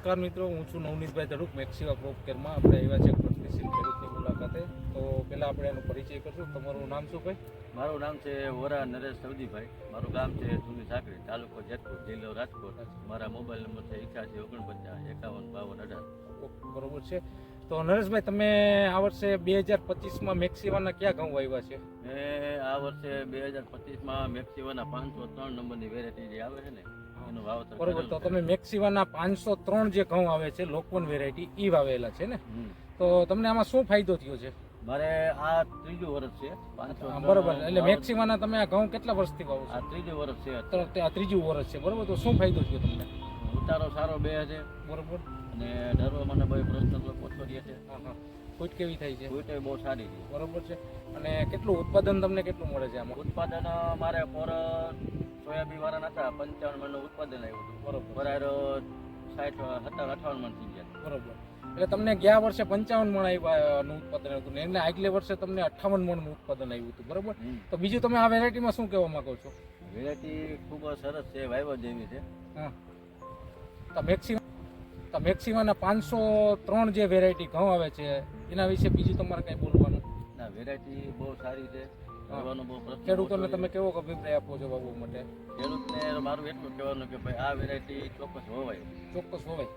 નમસ્કાર મિત્રો હું છું નવનીતભાઈ ધડુક મેક્સિવા ક્રોપ કેરમાં આપણે આવ્યા છે પ્રગતિશીલ ખેડૂતની મુલાકાતે. તો પહેલાં આપણે એનો પરિચય કરશું. તમારું નામ શું ભાઈ? મારું નામ છે વોરા નરેશ સવજીભાઈ મારું ગામ છે જૂની સાંકળી તાલુકો જેતપુર જિલ્લો રાજકોટ. મારા મોબાઈલ નંબર છે એક્યાસી ઓગણપચાસ એકાવન બાવન અઢાર. બરોબર છે. તો નરેશભાઈ તમે આ વર્ષે બે હજાર પચીસમાં મેક્સિવાના ક્યાં ઘઉં વાવ્યા છે? મેં આ વર્ષે બે હજાર પચીસમાં મેક્સિવાના પાંચસો ત્રણ નંબરની વેરાયટી જે આવે છે ને એનું વાવતર બરોબર તો તમે મેક્સિવાના પાંચસો ત્રણ જે ઘઉં આવે છે લોકવન વેરાયટી એ વાવેલા છે ને? તો તમને આમાં શું ફાયદો થયો છે? મારે આ ત્રીજું વર્ષ છે બરોબર એટલે મેક્સિમાના તમે આ ઘઉં કેટલા વર્ષથી વાવો છો? આ ત્રીજું વર્ષ છે તો આ ત્રીજું વર્ષ છે બરોબર તો શું ફાયદો થયો તમને? ઉતારો સારો બે છે બરોબર. અને ઢરવા મને બહુ પ્રશ્ન ઓછો રહે છે. ફૂટ કેવી થાય છે? ફૂટે બહુ સારી છે. બરોબર છે. અને કેટલું ઉત્પાદન તમને કેટલું મળે છે આમાં? ઉત્પાદન મારે પર સોયાબીન વાળા નતા પંચાવન મણનું ઉત્પાદન આવ્યું હતું. બરોબર. બરાબર સાઠ સત્તર અઠાવન મણ થઈ ગયા. બરોબર. એટલે તમને ગયા વર્ષે પંચાવન મણ આવ્યું ઉત્પાદન હતું ને એને આગલે વર્ષે તમને અઠ્ઠાવન મણનું ઉત્પાદન આવ્યું હતું. બરોબર? તો બીજું તમે આ વેરાયટીમાં શું કહેવા માંગો છો? વેરાયટી ખૂબ સરસ છે વાયવા જેવી છે. હા. તો મેક્સિમમ તો મેક્સિમાના પાંચસો ત્રણ જે વેરાયટી ઘઉં આવે છે એના વિશે બીજું તમારે કંઈ બોલવાનું? ના વેરાયટી બહુ સારી છે. ખેડૂતોને તમે કેવો અભિપ્રાય આપો છો બાબુ માટે? ખેડૂતને મારું એટલું કહેવાનું કે ભાઈ આ વેરાયટી ચોક્કસ હોવાય. ચોક્કસ હોવાય.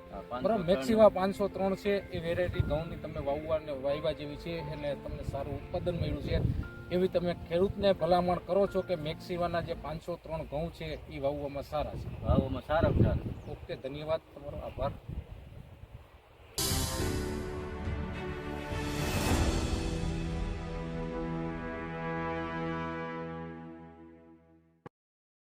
બરાબર મેક્સિમા પાંચસો ત્રણ છે એ વેરાયટી ઘઉંની તમે વાવવા અને વાવવા જેવી છે અને તમને સારું ઉત્પાદન મળ્યું છે. એવી તમે ખેડૂતને ભલામણ કરો છો કે મેક્સિમાના જે પાંચસો ત્રણ ઘઉં છે એ વાવવામાં સારા છે? વાવવામાં સારા સારા. ઓકે ધન્યવાદ તમારો આભાર.